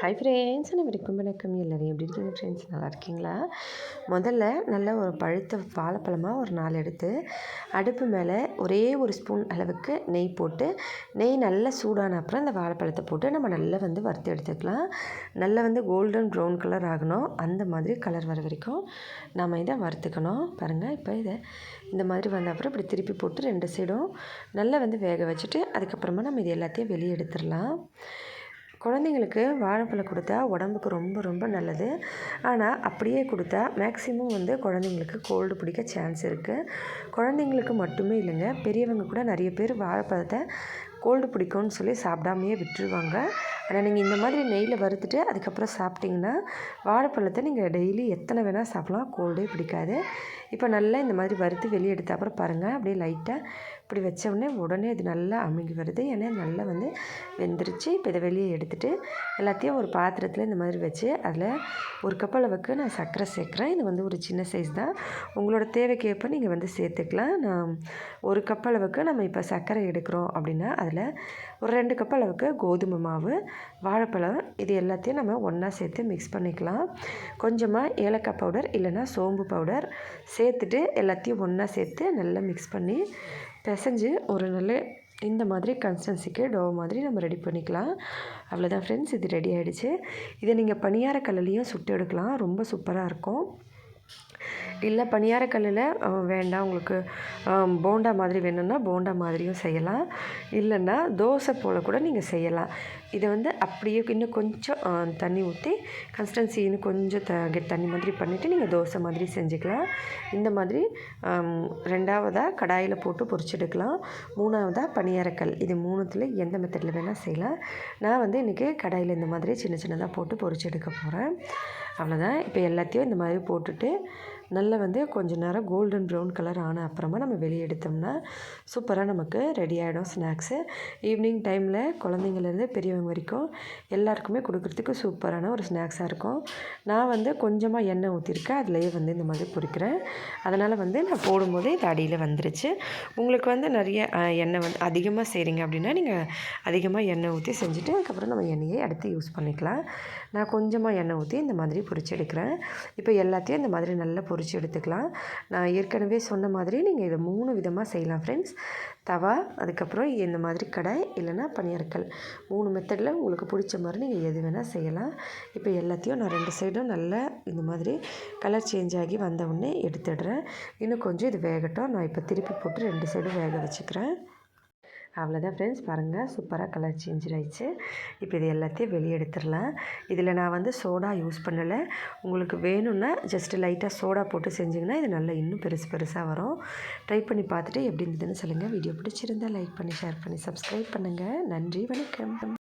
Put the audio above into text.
Hi friends அனைவருக்கும் வணக்கம் எல்லோரும் எப்படி இருக்கீங்க ஃப்ரெண்ட்ஸ் நல்லா இருக்கீங்களா? முதல்ல நல்ல ஒரு பழுத்த வாழைப்பழமாக ஒரு நாலு எடுத்து அடுப்பு மேலே ஒரே ஒரு ஸ்பூன் அளவுக்கு நெய் போட்டு நெய் நல்லா சூடான அப்புறம் அந்த வாழைப்பழத்தை போட்டு நம்ம நல்லா வந்து வறுத்து எடுத்துக்கலாம். நல்லா வந்து கோல்டன் ப்ரௌன் கலர் ஆகணும். அந்த மாதிரி கலர் வர வரைக்கும் நம்ம இதை வறுத்துக்கணும். பாருங்கள் இப்போ இதை இந்த மாதிரி வந்த அப்புறம் இப்படி திருப்பி போட்டு ரெண்டு சைடும் நல்லா வந்து வேக வச்சுட்டு அதுக்கப்புறமா நம்ம இது எல்லாத்தையும் வெளியே எடுத்துடலாம். குழந்தைங்களுக்கு வாழைப்பழம் கொடுத்தா உடம்புக்கு ரொம்ப ரொம்ப நல்லது. ஆனால் அப்படியே கொடுத்தா மேக்ஸிமம் வந்து குழந்தைங்களுக்கு கோல்டு பிடிக்க சான்ஸ் இருக்குது குழந்தைங்களுக்கு மட்டுமே இல்லைங்க பெரியவங்க கூட நிறைய பேர் வாழைப்பழத்தை கோல்டு பிடிக்கும்னு சொல்லி சாப்பிடாமையே விட்டுருவாங்க. ஆனால் நீங்கள் இந்த மாதிரி நெய்யில் வறுத்துட்டு அதுக்கப்புறம் சாப்பிட்டிங்கன்னா வாழைப்பழத்தை நீங்கள் டெய்லி எத்தனை வேணால் சாப்பிட்லாம். கோல்டே பிடிக்காது. இப்போ நல்லா இந்த மாதிரி வறுத்து வெளியே எடுத்த அப்புறம் பாருங்கள் அப்படியே லைட்டாக இப்படி வச்சோடனே உடனே இது நல்லா அமுங்கி வருது. ஏன்னா நல்லா வந்து வெந்துருச்சு. இப்போ இதை வெளியே எடுத்துகிட்டு எல்லாத்தையும் ஒரு பாத்திரத்தில் இந்த மாதிரி வச்சு அதில் ஒரு கப் அளவுக்கு நான் சர்க்கரை சேர்க்குறேன். இது வந்து ஒரு சின்ன சைஸ் தான். உங்களோட தேவைக்கேற்ப நீங்கள் வந்து சேர்த்துக்கலாம். நான் ஒரு கப் அளவுக்கு நம்ம இப்போ சர்க்கரை எடுக்கிறோம் அப்படின்னா அதில் ஒரு ரெண்டு கப் அளவுக்கு கோதுமை மாவு வாழைப்பழம் இது எல்லாத்தையும் நம்ம ஒன்றா சேர்த்து மிக்ஸ் பண்ணிக்கலாம். கொஞ்சமாக ஏலக்காய் பவுடர் இல்லைன்னா சோம்பு பவுடர் சேர்த்துட்டு எல்லாத்தையும் ஒன்றா சேர்த்து நல்லா மிக்ஸ் பண்ணி பிசைஞ்சு ஒரு நல்ல இந்த மாதிரி கன்சிஸ்டன்சிக்கு டோ மாதிரி நம்ம ரெடி பண்ணிக்கலாம். அவ்வளோதான் ஃப்ரெண்ட்ஸ் இது ரெடி ஆகிடுச்சு இதை நீங்கள் பணியார கல்லுலேயும் சுட்டு எடுக்கலாம். ரொம்ப சூப்பராக இருக்கும். இல்லை பணியாரக்கல்லில் வேண்டாம் உங்களுக்கு போண்டா மாதிரி வேணும்னா போண்டா மாதிரியும் செய்யலாம். இல்லைன்னா தோசை போல் கூட நீங்கள் செய்யலாம். இதை வந்து அப்படியே இன்னும் கொஞ்சம் தண்ணி ஊற்றி கன்சிஸ்டன்சி இன்னும் கொஞ்சம் த தண்ணி மாதிரி பண்ணிவிட்டு நீங்கள் தோசை மாதிரி செஞ்சுக்கலாம். இந்த மாதிரி ரெண்டாவதாக கடாயில் போட்டு பொரிச்செடுக்கலாம். மூணாவதாக பணியாரக்கல் இது மூணுத்தில் எந்த மெத்தடில் வேணால் செய்யலாம். நான் வந்து இன்றைக்கி கடாயில் இந்த மாதிரி சின்ன சின்னதாக போட்டு பொரிச்செடுக்க போகிறேன் அவ்வளோதான் இப்போ எல்லாத்தையும் இந்த மாதிரி போட்டுட்டு நல்லா வந்து கொஞ்சம் நேரம் கோல்டன் ப்ரௌன் கலர் ஆன அப்புறமா நம்ம வெளியே எடுத்தோம்னா சூப்பராக நமக்கு ரெடி ஆகிடும் ஸ்நாக்ஸு ஈவினிங் டைமில் குழந்தைங்கள்லேருந்து பெரியவங்க வரைக்கும் எல்லாருக்குமே கொடுக்குறதுக்கு சூப்பரான ஒரு ஸ்நாக்ஸாக இருக்கும். நான் வந்து கொஞ்சமாக எண்ணெய் ஊற்றிருக்கேன் அதுலேயே வந்து இந்த மாதிரி பொரிக்கிறேன். அதனால் வந்து நான் போடும்போது இது அடியில் வந்துருச்சு. உங்களுக்கு வந்து நிறைய எண்ணெய் வந்து அதிகமாக செய்கிறீங்க அப்படின்னா நீங்கள் அதிகமாக எண்ணெய் ஊற்றி செஞ்சுட்டு அதுக்கப்புறம் நம்ம எண்ணெயை அடுத்து யூஸ் பண்ணிக்கலாம். நான் கொஞ்சமாக எண்ணெய் ஊற்றி இந்த மாதிரி பொரிச்சு எடுக்கிறேன். இப்போ எல்லாத்தையும் இந்த மாதிரி நல்லா பொரி பொரித்து எடுத்துக்கலாம். நான் ஏற்கனவே சொன்ன மாதிரி நீங்கள் இதை மூணு விதமாக செய்யலாம் ஃப்ரெண்ட்ஸ் தவா அதுக்கப்புறம் இந்த மாதிரி கடை இல்லைன்னா பனியாரக்கல். மூணு மெத்தடில் உங்களுக்கு பிடிச்ச மாதிரி நீங்கள் எது வேணால் செய்யலாம். இப்போ எல்லாத்தையும் நான் ரெண்டு சைடும் நல்லா இந்த மாதிரி கலர் சேஞ்ச் ஆகி வந்தவுடனே எடுத்துடுறேன். இன்னும் கொஞ்சம் இது வேகட்டும். நான் இப்போ திருப்பி போட்டு ரெண்டு சைடும் வேக வச்சுக்கிறேன். அவ்வளோதான் ஃப்ரெண்ட்ஸ் பாருங்கள் சூப்பராக கலர் சேஞ்ச் ஆயிடுச்சு. இப்போ இது எல்லாத்தையும் வெளியே எடுத்துடலாம். இதில் நான் வந்து சோடா யூஸ் பண்ணலை. உங்களுக்கு வேணும்னா ஜஸ்ட்டு லைட்டாக சோடா போட்டு செஞ்சிங்கன்னா இது நல்லா இன்னும் பெருசு பெருசாக வரும். ட்ரை பண்ணி பார்த்துட்டு எப்படி இருந்ததுன்னு சொல்லுங்கள் வீடியோ பிடிச்சிருந்தால் லைக் பண்ணி ஷேர் பண்ணி சப்ஸ்கிரைப் பண்ணுங்கள் நன்றி வணக்கம்.